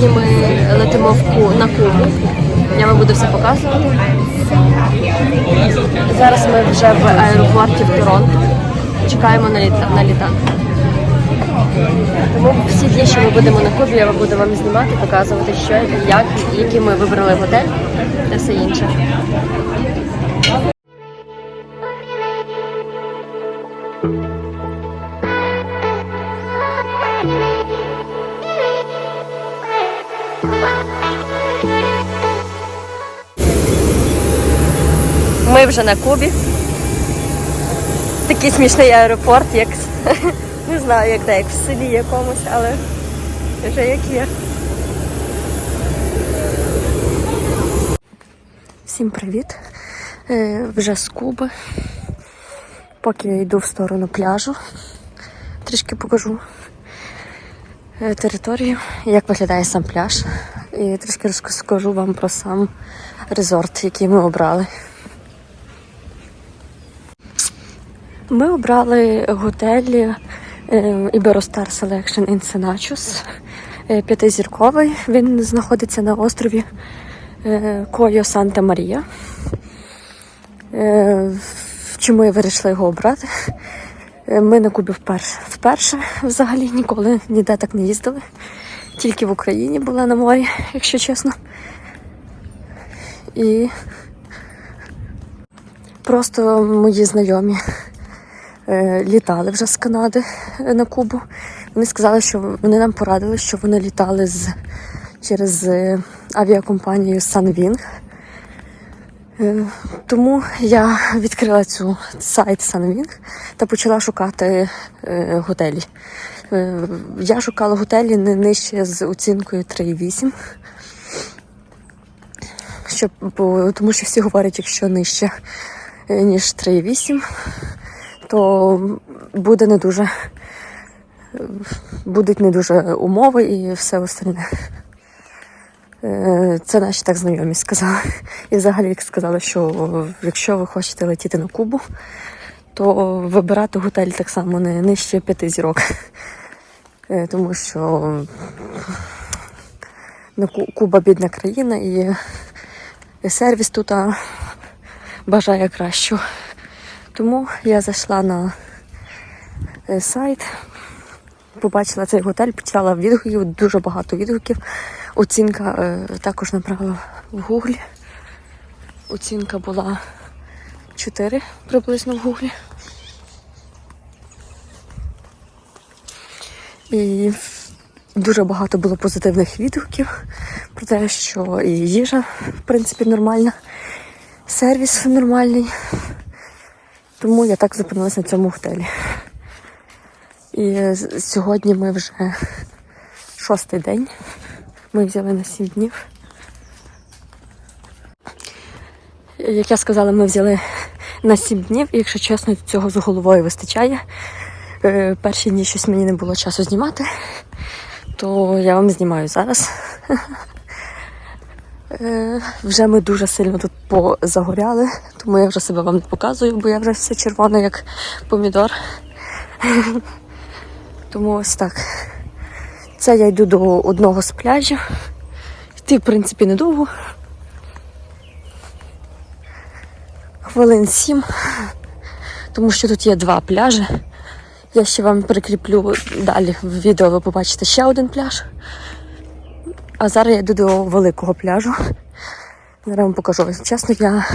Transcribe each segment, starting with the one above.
Сьогодні ми летимо в Ку- на Кубу. Я вам буду все показувати. Зараз ми вже в аеропорті в Торонто. Чекаємо на, літа- на літак. Тому всі дні, що ми будемо на Кубі, я буду вам знімати, показувати, що, як, який ми вибрали готель та все інше. Ми вже на Кубі. Такий смішний аеропорт, як не знаю, як де, як в селі якомусь, але вже як є. Всім привіт. Е, вже з Куби. Поки я йду в сторону пляжу, трішки покажу е, територію, як виглядає сам пляж. І трішки розкажу вам про сам резорт, який ми обрали. Ми обрали готель Iberostar Selection in. Е, П'ятизірковий. Він знаходиться на острові е, Койо Санта Марія. Е, Чому я вирішила його обрати? Е, Ми на Кубі вперше. Вперше взагалі ніколи ніде так не їздили. Тільки в Україні була на морі, якщо чесно. І просто мої знайомі літали вже з Канади е, на Кубу. Вони сказали, що вони нам порадили, що вони літали з, через е, авіакомпанію Sunwing. Е, Тому я відкрила цю сайт Sunwing та почала шукати е, готелі. Е, Я шукала готелі не нижче з оцінкою 3,8. Щоб, бо, тому що всі говорять, якщо нижче е, ніж 3,8, то буде не дуже будуть не дуже умови і все остальне. Е, Це наші так знайомі сказали. І взагалі як сказали, що якщо ви хочете летіти на Кубу, то вибирати готель так само не нижче п'яти зірок. Е, Тому що Куба бідна країна і сервіс тут бажає кращого. Тому я зайшла на е, сайт, побачила цей готель, почитала відгуків, дуже багато відгуків. Оцінка е, також набрала в гуглі. Оцінка була 4 приблизно в гуглі. І дуже багато було позитивних відгуків про те, що і їжа, в принципі, нормальна, сервіс нормальний. Тому я так зупинилася на цьому готелі. І сьогодні ми вже шостий день. Ми взяли на сім днів. Як я сказала, ми взяли на сім днів, і якщо чесно, цього з головою вистачає. Е, Перші дні щось мені не було часу знімати, то я вам знімаю зараз. Е, Вже ми дуже сильно тут позагоряли, тому я вже себе вам не показую, бо я вже все червоне, як помідор. Тому ось так. Це я йду до одного з пляжів. Йти, в принципі, недовго. Хвилин сім, тому що тут є два пляжі. Я ще вам прикріплю далі в відео, ви побачите ще один пляж. А зараз я йду до великого пляжу. Зараз вам покажу. Чесно, я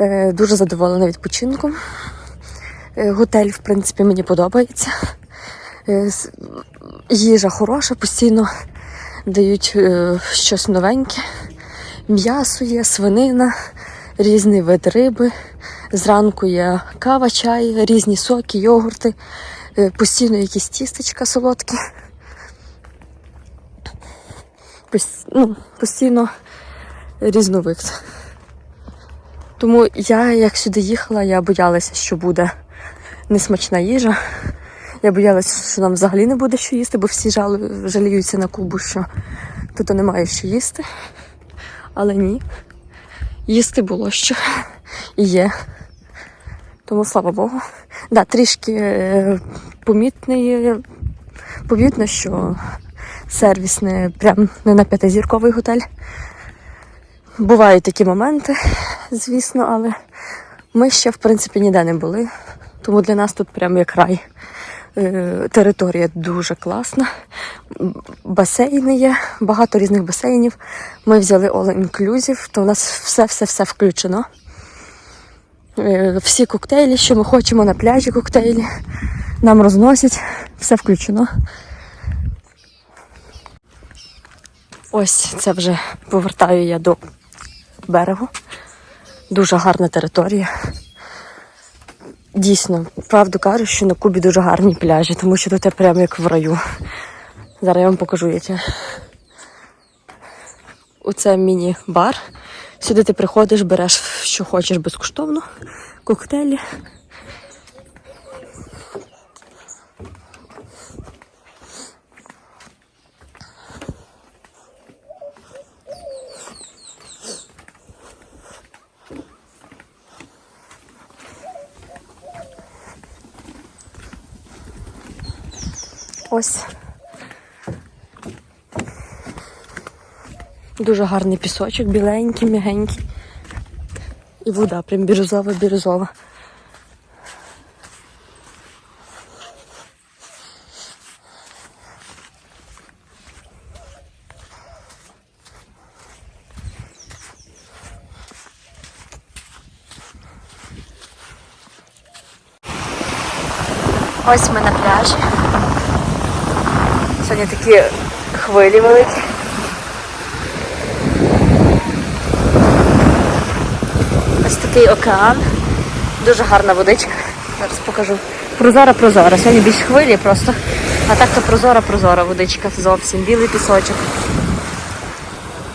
е, дуже задоволена відпочинком. Е, готель, в принципі, мені подобається. Е, їжа хороша, постійно дають е, щось новеньке. М'ясо є, свинина, різний вид риби. Зранку є кава, чай, різні соки, йогурти, е, постійно якісь тістечка солодкі. Ну, постійно різновид. Тому я, як сюди їхала, я боялася, що буде несмачна їжа. Я боялася, що нам взагалі не буде що їсти, бо всі жаліються на Кубу, що тут немає що їсти. Але ні. Їсти було що і є. Тому слава Богу. Да, трішки е, помітний Помітно, що сервіс не прям не на п'ятизірковий готель. Бувають такі моменти, звісно, але ми ще, в принципі, ніде не були. Тому для нас тут прям як рай. Е, Територія дуже класна. Басейни є, багато різних басейнів. Ми взяли all inclusive, то у нас все-все-все включено. Е, Всі коктейлі, що ми хочемо на пляжі коктейлі. Нам розносять, все включено. Ось це вже повертаю я до берегу. Дуже гарна територія. Дійсно, правду кажу, що на Кубі дуже гарні пляжі, тому що тут прямо як в раю. Зараз я вам покажу яке. Оце міні-бар. Сюди ти приходиш, береш що хочеш безкоштовно, коктейлі. Ось. Дуже гарний пісочок, біленький, м'ягенький. І вода прям бірюзова, бірюзова. Ось ми на пляжі. Сьогодні такі хвилі великі. Ось такий океан. Дуже гарна водичка. Зараз покажу. Прозора, прозора. Сьогодні більш хвилі просто. А так то прозора, прозора водичка зовсім. Білий пісочок.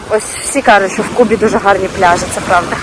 Ось всі кажуть, що в Кубі дуже гарні пляжі, це правда.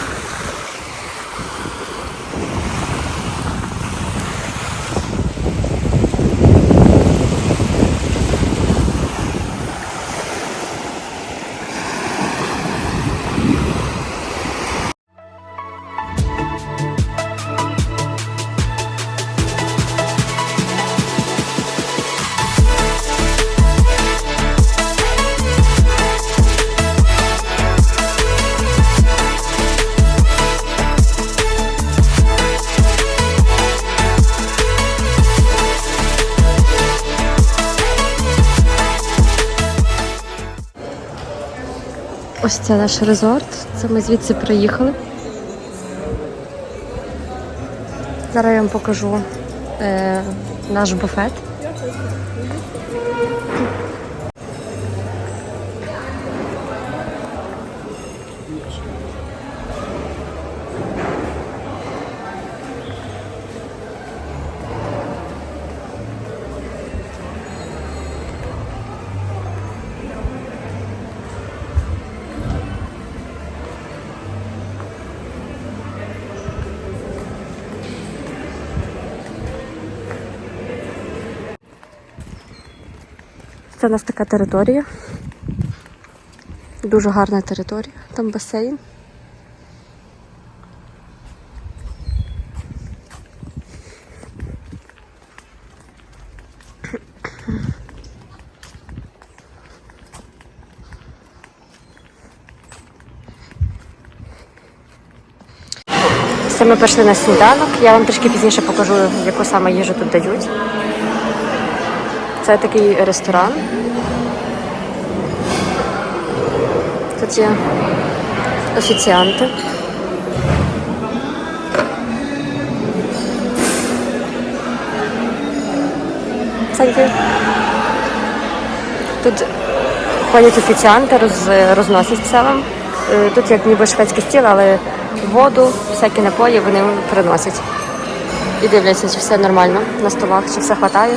Це наш резорт. Це ми звідси приїхали. Зараз я вам покажу е, наш буфет. Це у нас така територія. Дуже гарна територія. Там басейн. Це ми пішли на сніданок. Я вам трішки пізніше покажу, яку саме їжу тут дають. Це такий ресторан. Тут є офіціанти. Тут ходять офіціанти, роз, розносять все вам. Е, Тут як ніби шведський стіл, але воду, всякі напої вони приносять. І дивляться, чи все нормально на столах, чи все вистачає.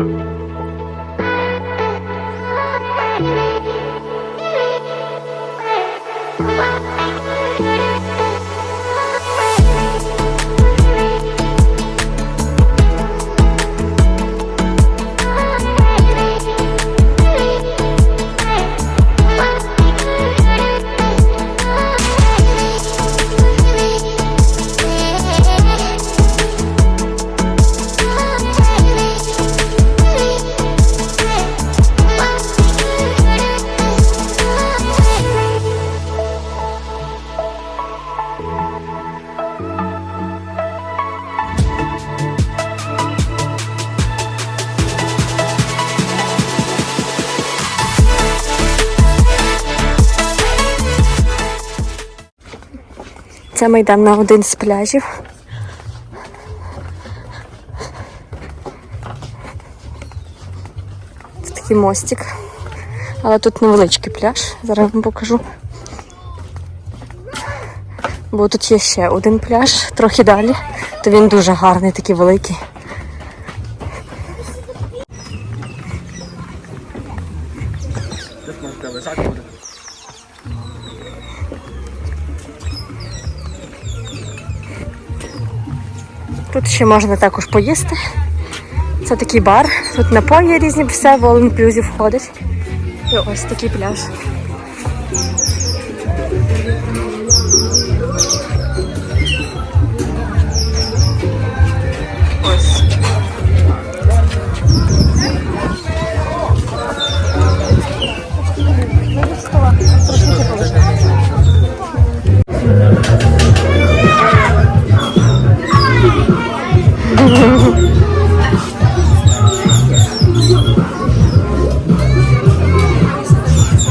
Música Це ми йдемо на один з пляжів. Це такий мостик. Але тут невеличкий пляж. Зараз вам покажу. Бо тут є ще один пляж, трохи далі, то він дуже гарний, такий великий. Ще можна також поїсти. Це такий бар. Тут напої різні, все all inclusive входить. І ось такий пляж.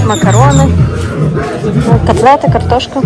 макароны, котлеты, картошка.